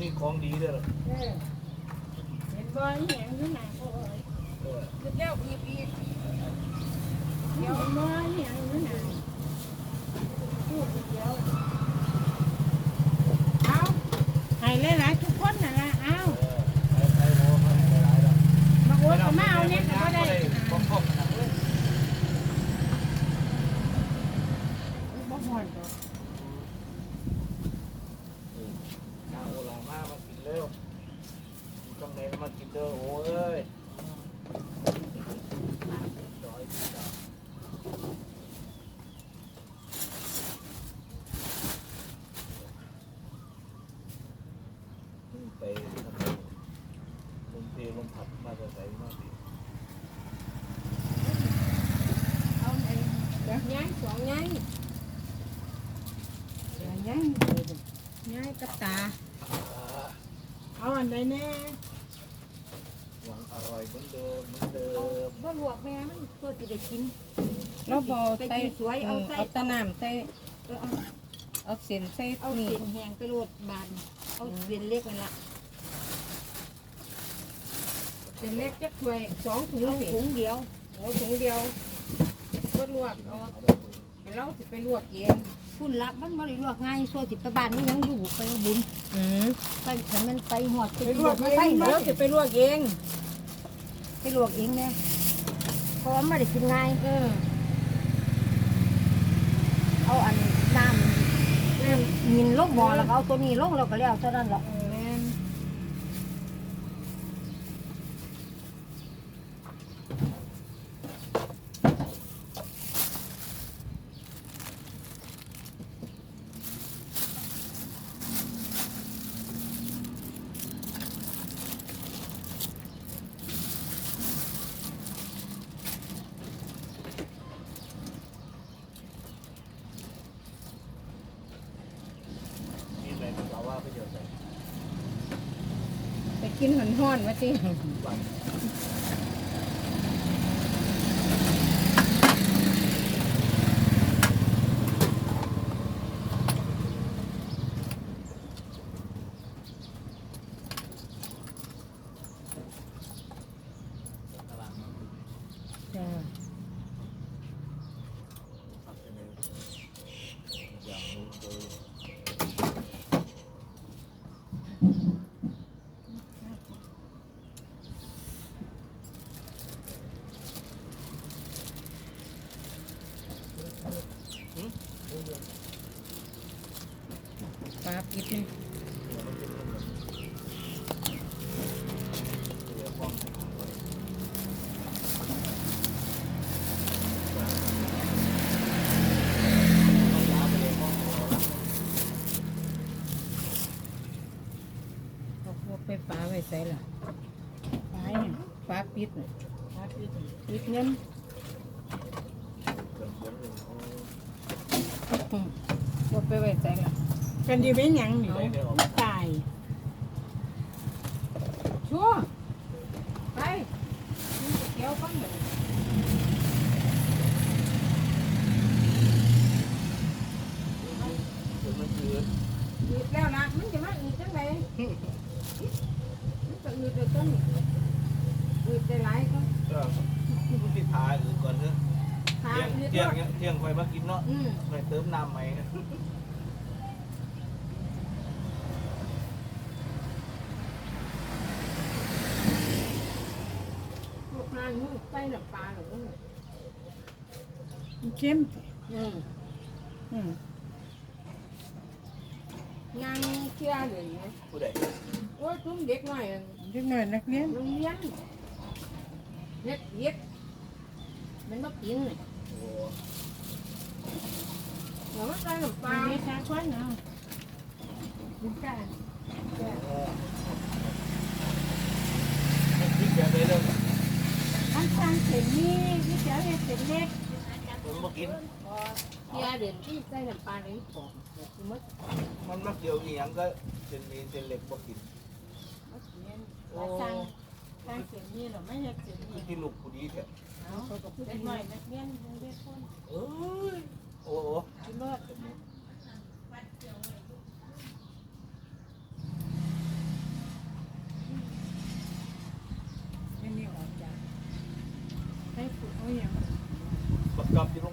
นี่ของดีเด้อเออเห็นบ่อีหยังอยู่หน้าโอ้ยเออคือเจ้าอีปีเดี๋ยวบ่อีหยังอยู่หน้าพูดเดียวเอาให้หลายๆทุกคนน่ะล่ะเอาเออใช้ใช้โม้ให้หลายๆดอกมาโอ๊ยก็มาเอาเนี่ยก็บ่ได้บ่ครบบ่ฮอดดอก เอาหลามามากินเร็วตรงไหนมากินเด้อโอ้เอ้ยจอยดีจ้ะไปทำไมลมเพลลมพัดมาจะใส่มากดี เอาไอ้เดี๋ยวย้ายสองย้ายเดี๋ยวย้ายย้ายกับตา เอาอันใดแน่หวังอร่อยเหมือนเดิมเหมือนเดิมบ่ลวกแม่มันเพื่อสิได้กินเราบอใส่สวยเอาใส่เอาตะน้ำใส่เออเอาเอาเส้นใส่เอานี่เส้นแห้งไปโรดบานเอาเส้นเล็กนั่นละ เส้นเล็กจักถ้วยสองถุงถุงเดียวโอ้ถุงเดียวบ่ลวกเอาให้เราสิไปลวกเองคุณรับมันบ่ได้ลวกง่ายส่วนสิไปบ้านมันยังอยู่ไปบุญอืมไปฉันมันไปหอดไปลวกมาเอไปงเลเรายสิไปลวกเอง ไปลวกเองเนี่ยเพราะว่าไม่ได้กินง่ายเออเอาอันน้ำน้ำมินลงหม้อแล้วก็เอาตัวนี้ลงแล้วก็แล้วเท่านั้นแหละเออแม่น นี่แหละเราว่าประโยชน์เลย ไป กินหอนหอนๆมาสิ หวังตารางมัน จ้า ทำเป็นอย่างนู้นเลย ปลาปิดนี่เอาพวกไปปลาไว้ใส่ล่ะปลาเนี่ย ปลาปิดน่ะ ปลาปิดปิดเงิน อืมบ่ไปไว้ใส่ละ กันดีเป็นหยังนี่มันตายชัวร์ไปกินก๋วยเตี๋ยวกันเลยมันคืออืดแล้วนะมันจะมาอืดจังไงมันก็อืดเลยต้นอืดได้หลายก็ก็ผู้ที่ทาอื่นก่อนเถอะหาเที่ยงอืดเที่ยงด้วยเที่ยงค่อยมากินเนาะอืมค่อยเติมน้ำใหม่พว กนางมือใส่น้ำปลาหรือเข้มอืมอืมนางเชื่อเลยนะผู้ใดโอ้ยตุ้มเด็กหน่อยอะเด็กน้อยนักเรียนโรงเรียนเฮ็ดเฮ็ดมันมากินน่ะโอ้เดี๋ยวมันใส่น้ำปลาเด็กชาควันเอาบุญกันมันคิดแบบไหนเด้อ อันสั่งเส้นนี้ที่เสียเฮ็ดเส้นเล็กผมมากินเสียเด่นที่ใส่น้ำปลาเลยปอกแบบที่มดมันมาเกี่ยวอีหยังก็เส้นมีเส้นเล็กบ่กินมาเขียนโอ้สั่งสั่งเส้นนี้หรอไม่เฮ็ดเส้นนี้ที่ลูกผู้ดีแท้เอาเด็กหน่อยนักเรียนโรงเรียนคนเอ้ยโอ้โห กินรส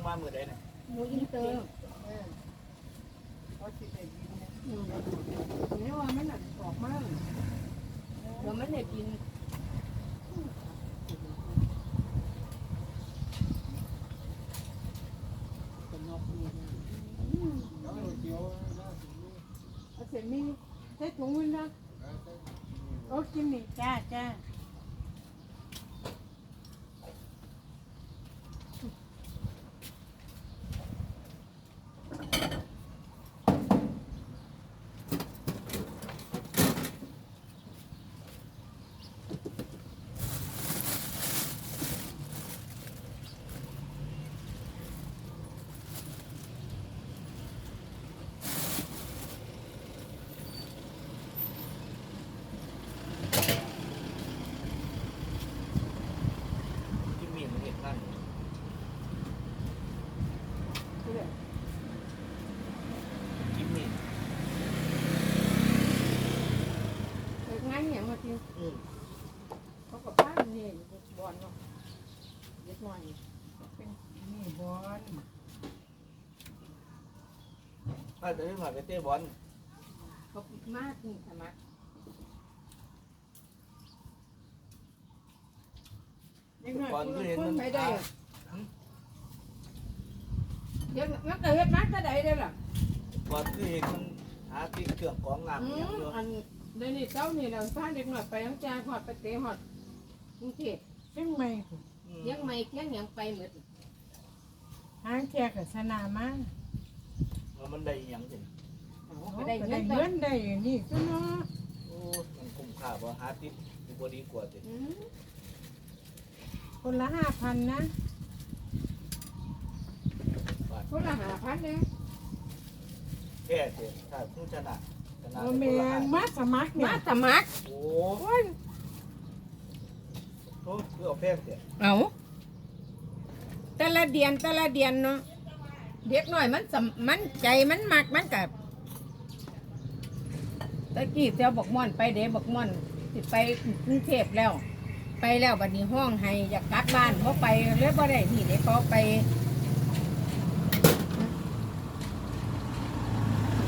เมามือใด เนี่ยหมูอินเตอร์เขาสิได้กินนะเนี่ยว่ามันน่ะออกมาเดี๋ยวมันได้กิน เอาเสร็จมีใส่ถุงมือนะโอ้กินนี่จ้าจ้า กินมีดมันเห็ดนั่นกินมีด เด็กงั้นเนี่ยมากิน อืม เขากับบ้านนี่บอลเนาะเด็กหน่อย นี่บอล ถ้าจะได้ผ่านไปเตะบอลเขามากนี่สมัครเด็กน้อยบอลคนก็ละเห็นคนมันไม่ได้เดี๋ยวมันก็เฮ็ดมากก็ได้เด้อล่ะบอลก็เห็นมันหาตีเครื่องของงามอือย่างมเดียวอันเดี๋ยวนี้เจ้านี่เราพาเด็กหน่อยไปทั้งจานหอดไปเตะหอดกรุงเทพเชียงใหม่อืมยังไม่เที่ยงยังไปหมดหางแจกกับสนามมา แล้วมันได้อหย่างสิเอาโอ้ก็ก็ได้ได้เงินเงินได้นี่ก็เนาะโอ้มันคุ้มค่าบ่หาติดอยู่บ่ดีกว่าสิอืมคนละห้าพันนะคนละหาพันเนี่ยแค่สิถ้าผู้ชนะชนะโอเมคนละนห้ามาสมัครเนี่มายสมัครโอ้ยโอ้คือเอาแพงเสียเอาแต่ละเดือนแต่ละเดือนเนาะ เด็กหน่อยมันสำมันใจมันมักมันกับตะกี้เจ้าบอกม่อนไปเด้บอกม่อนสิไปกรุงเทพแล้ว ไปแล้วบัดนี้ห้องให้อยากกลับบ้านเพราะไปเลยบ่ได้นี่เด็กเขาไป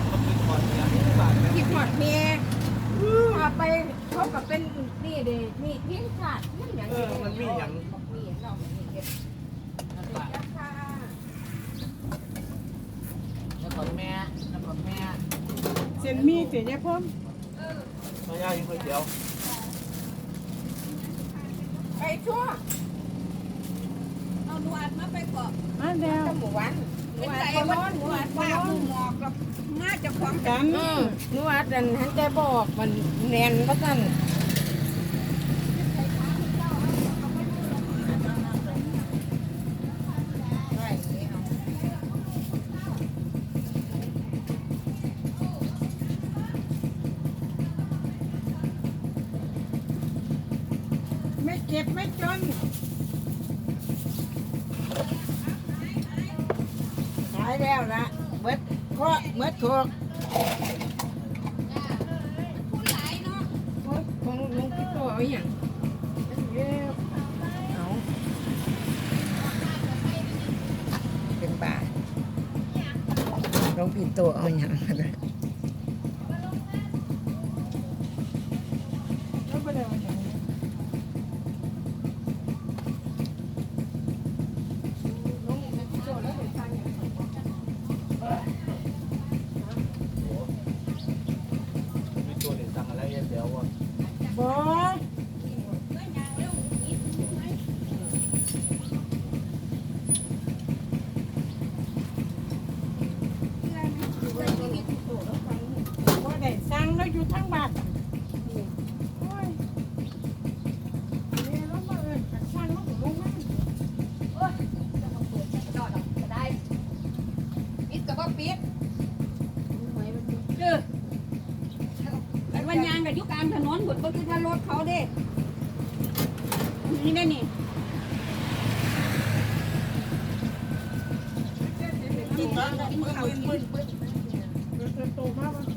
เขากินก่อนเนี่ยนี่บาทนะที่หอดเมียเอาไปเขาก็เป็นนี่เด้นี่ทิ้งขาดนั่นอย่างเออมันมีอย่าง มีเรามีเก็บราคา แล้วก่อนแม่แล้วก่อนแม่ เส้นมีเสียยาพ่อมมายากินก๋วยเตี๋ยวไปชั่วเอาหนวดมาไปก่อนมาแล้ว หมูหวานหมูเป็นใจว่าหนูอัดว่าหมูหมอกกับง่าจะคล้องกันอืมนวดอันหันใจบอกมันแน่นก็สั่น ไม่เก็บไม่จนขายแล้วละเบิดก็เบิดถูกผู้หลายเนาะโอ๊ยของลุงพี่โตเอาอย่างเอาเป็นบาทลุงพี่โตเอาอย่างมาเลย แล้วไปเลยวันอย่างนี้ ลุงพี่โตแล้วไปทานอย่าง โอ้มีตัวเด็ดสั่งอะไรเดี๋ยวว่า บอว่าได้สั่งแล้วอยู่ทั้งบ้านโอ้ยนี่แล้วมาเอิญกับช่างแล้วก็ลงมา ได้ปิด กับว่าปิดไว้มันเด้อแต่วันยางกับยุกลางถนนหมดก็คือถ้ารถเขาเด้นี่ได้นี่กินกินข้าวมืดเติบโตมาก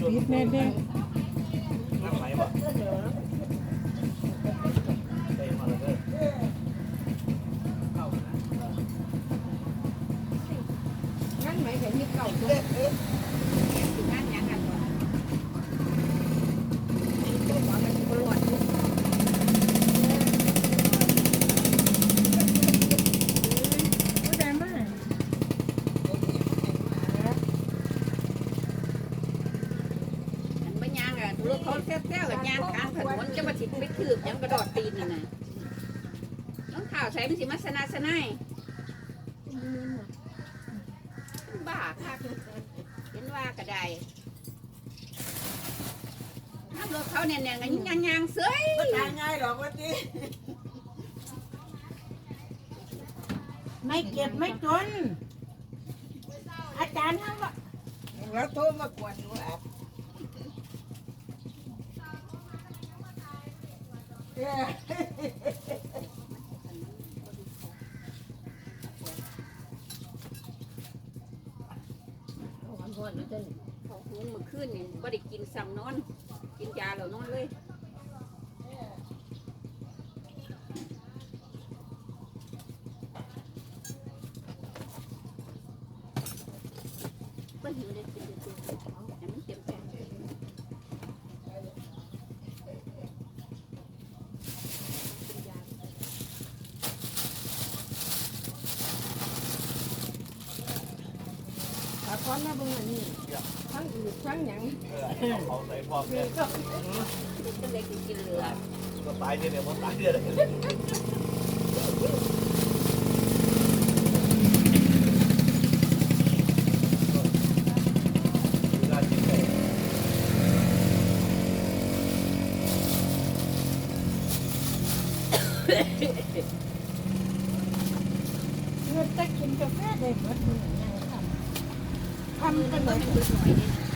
ปิดแน่เด้นั่งไหมบ่ไปมาเลยเด้อเข้านะงั้นไหมแต่ที่เก่าตัวสิงานยังกันวะตัวหมอมันสิบ่รอดอยู่ บ่ได้มา อันบ่ย่างอะ รถเขาแซ่บๆกับย่างกลางถนนจะมาสิไปคืบยังกระโดดตีนนี่น่ะน้องข่าวใช้มันสิมาสนาสนายบ้าคักเห็นว่าก็ได้น้ำรถเขาเนี่ยเนี่ยๆกันย่างๆเสยง่ายหรอกวันนี้ไม่เก็บไม่จน อาจารย์เขาว่าแล้วโทรมากวนหนูอะ เออมันร้อนมันจะเขาหูเมื่อคืนนี่บ่ได้กินซ้ำนอน กินยาแล้วนอนเลยบ่หิวเลยกินเดี๋ยวๆเอาให้มันเต็มใจ ตาค้อนมาเบิ่งอันนี้ ทั้งอืดทั้งหยังเออเอาเขาใส่พร้อมเนี่ยก็เลยกินเหลือก็ตายเนี่ยเดี๋ยวมันตายเนี่ยเลยเวลากินไก่เงินจะกินกาแฟได้หมดมื้อยัง ทำทำกันเหมือนตัวหน่อยนี่